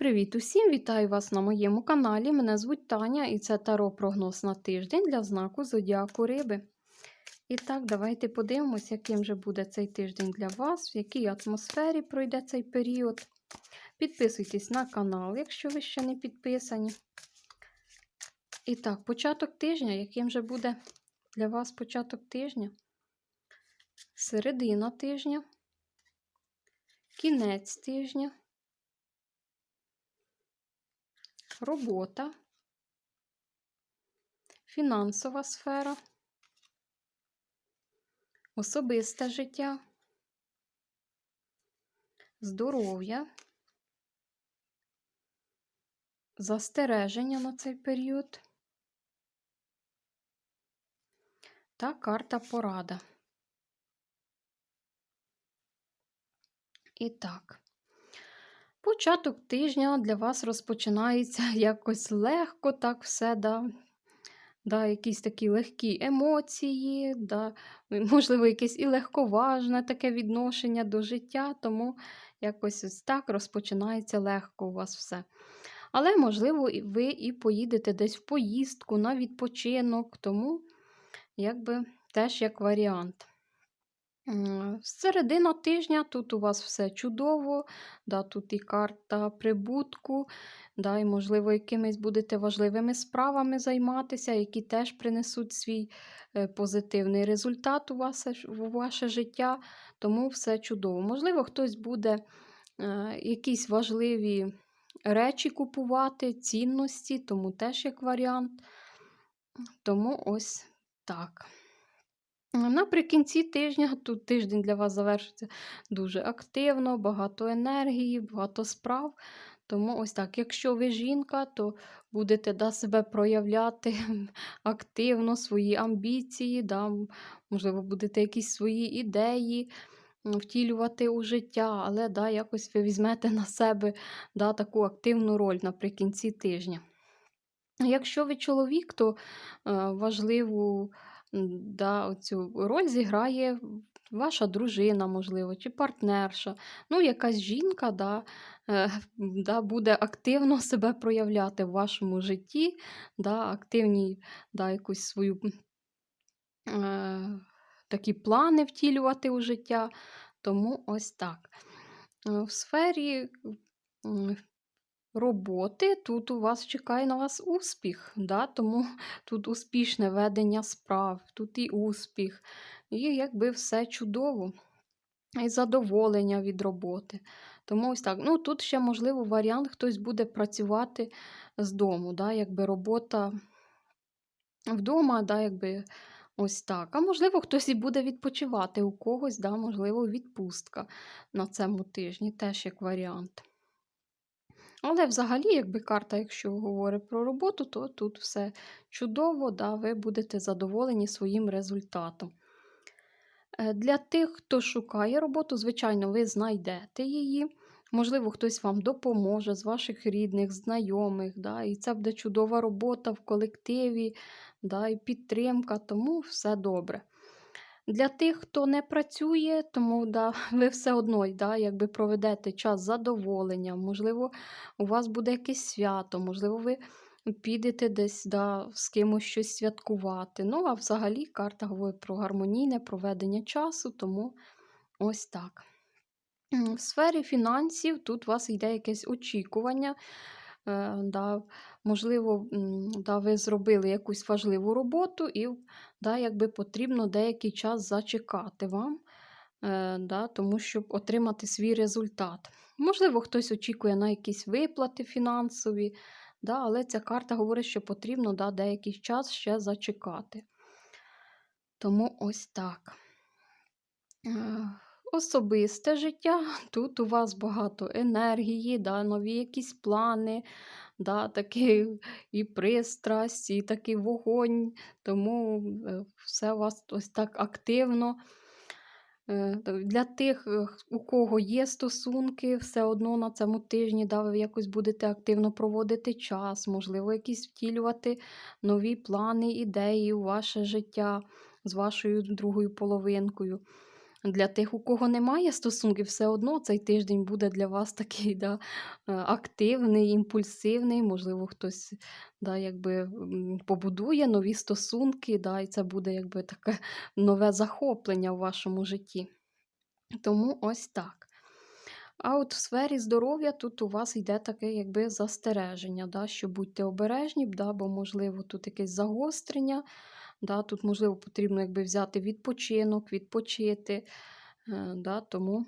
Привіт усім! Вітаю вас на моєму каналі. Мене звуть Таня і це таро прогноз на тиждень для знаку Зодіаку Риби. І так, давайте подивимось, яким же буде цей тиждень для вас, в якій атмосфері пройде цей період. Підписуйтесь на канал, якщо ви ще не підписані. І так, початок тижня, яким же буде для вас початок тижня? Середина тижня, кінець тижня. Робота, фінансова сфера, особисте життя, здоров'я, застереження на цей період та карта порада. І так. Початок тижня для вас розпочинається якось легко, так все, да. Да, якісь такі легкі емоції, да, можливо, якесь і легковажне таке відношення до життя, тому якось ось так розпочинається легко у вас все. Але, можливо, ви і поїдете десь в поїздку на відпочинок, тому якби теж як варіант. Середина тижня тут у вас все чудово, да, тут і карта прибутку, да, і, можливо, якимись будете важливими справами займатися, які теж принесуть свій е, позитивний результат у, вас, у ваше життя, тому все чудово. Можливо, хтось буде е, якісь важливі речі купувати, цінності, тому теж як варіант. Тому ось так. Наприкінці тижня, тут тиждень для вас завершиться дуже активно, багато енергії, багато справ. Тому ось так, якщо ви жінка, то будете да, себе проявляти активно, свої амбіції, да, можливо, будете якісь свої ідеї втілювати у життя, але да, якось ви візьмете на себе да, таку активну роль наприкінці тижня. Якщо ви чоловік, то е, важливу да, оцю роль зіграє ваша дружина, можливо, чи партнерша. Ну, якась жінка да, е, да, буде активно себе проявляти в вашому житті, да, активні да, якусь свою е, такі плани втілювати у життя. Тому ось так. Е, в сфері роботи, тут у вас чекає на вас успіх, да? тому тут успішне ведення справ, тут і успіх, і якби все чудово, і задоволення від роботи. Тому ось так. Ну, Тут ще, можливо, варіант, хтось буде працювати з дому, да? якби робота вдома, да? якби ось так. А можливо, хтось і буде відпочивати у когось, да? можливо, відпустка на цьому тижні, теж як варіант. Але взагалі, якби карта, якщо говорить про роботу, то тут все чудово, да, ви будете задоволені своїм результатом. Е, для тих, хто шукає роботу, звичайно, ви знайдете її. Можливо, хтось вам допоможе з ваших рідних, знайомих. Да, І це буде чудова робота в колективі, да, і підтримка, тому все добре. Для тих, хто не працює, тому да, ви все одно да, якби проведете час задоволення, можливо, у вас буде якесь свято, можливо, ви підете десь да, з кимось щось святкувати. Ну, а взагалі карта говорить про гармонійне проведення часу, тому ось так. В сфері фінансів тут у вас йде якесь очікування. Е, да, Можливо, да, ви зробили якусь важливу роботу, і да, якби потрібно деякий час зачекати вам, е, да, тому щоб отримати свій результат. Можливо, хтось очікує на якісь виплати фінансові, да, але ця карта говорить, що потрібно да, деякий час ще зачекати. Тому ось так. Особисте життя. Тут у вас багато енергії, да, нові якісь плани, да, такий і пристрасть, і такий вогонь, тому е, все у вас ось так активно. Е, для тих, е, у кого є стосунки, все одно на цьому тижні да, ви якось будете активно проводити час, можливо, якісь втілювати нові плани, ідеї у ваше життя з вашою другою половинкою. Для тих, у кого немає стосунків, все одно цей тиждень буде для вас такий, да, е, активний, імпульсивний. Можливо, хтось, да, якби, побудує нові стосунки, да, і це буде якби таке нове захоплення в вашому житті. Тому ось так. А от в сфері здоров'я тут у вас йде таке якби застереження, да, що будьте обережні, да, бо, можливо, тут якесь загострення, да, тут, можливо, потрібно якби взяти відпочинок, відпочити. Е, да, тому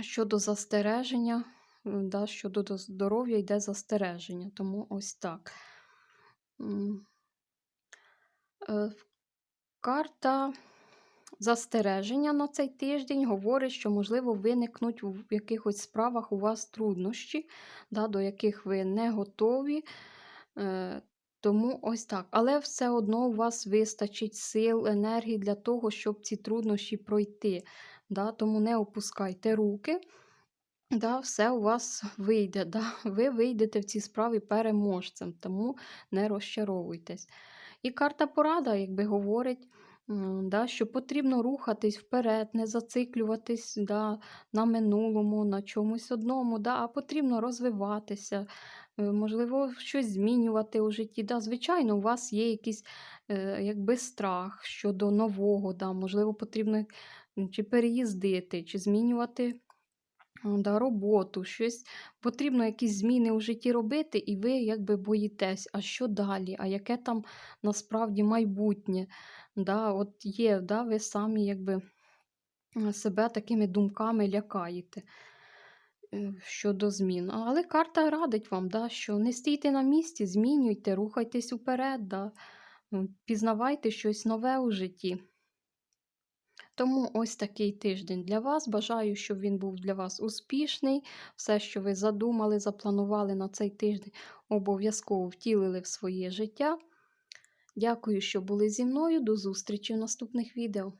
щодо застереження, да, щодо здоров'я йде застереження, тому ось так. Е, Карта застереження на цей тиждень говорить, що, можливо, виникнуть в якихось справах у вас труднощі, да, до яких ви не готові. Тому ось так. Але все одно у вас вистачить сил, енергії для того, щоб ці труднощі пройти. Да, Тому не опускайте руки. Да, все у вас вийде. Да? Ви вийдете в цій справі переможцем, тому не розчаровуйтесь. І карта порада, якби говорить, да, що потрібно рухатись вперед, не зациклюватись да, на минулому, на чомусь одному, да, а потрібно розвиватися, е, можливо, щось змінювати у житті. Да. Звичайно, у вас є якийсь е, якби страх щодо нового, да, можливо, потрібно чи переїздити, чи змінювати. Да, роботу, щось потрібно якісь зміни у житті робити, і ви якби боїтесь, а що далі, а яке там насправді майбутнє. Да, от є, да, ви самі якби себе такими думками лякаєте е, щодо змін. Але карта радить вам, да, що не стійте на місці, змінюйте, рухайтесь уперед, да, пізнавайте щось нове у житті. Тому ось такий тиждень для вас. Бажаю, щоб він був для вас успішний. Все, що ви задумали, запланували на цей тиждень, обов'язково втілили в своє життя. Дякую, що були зі мною. До зустрічі в наступних відео.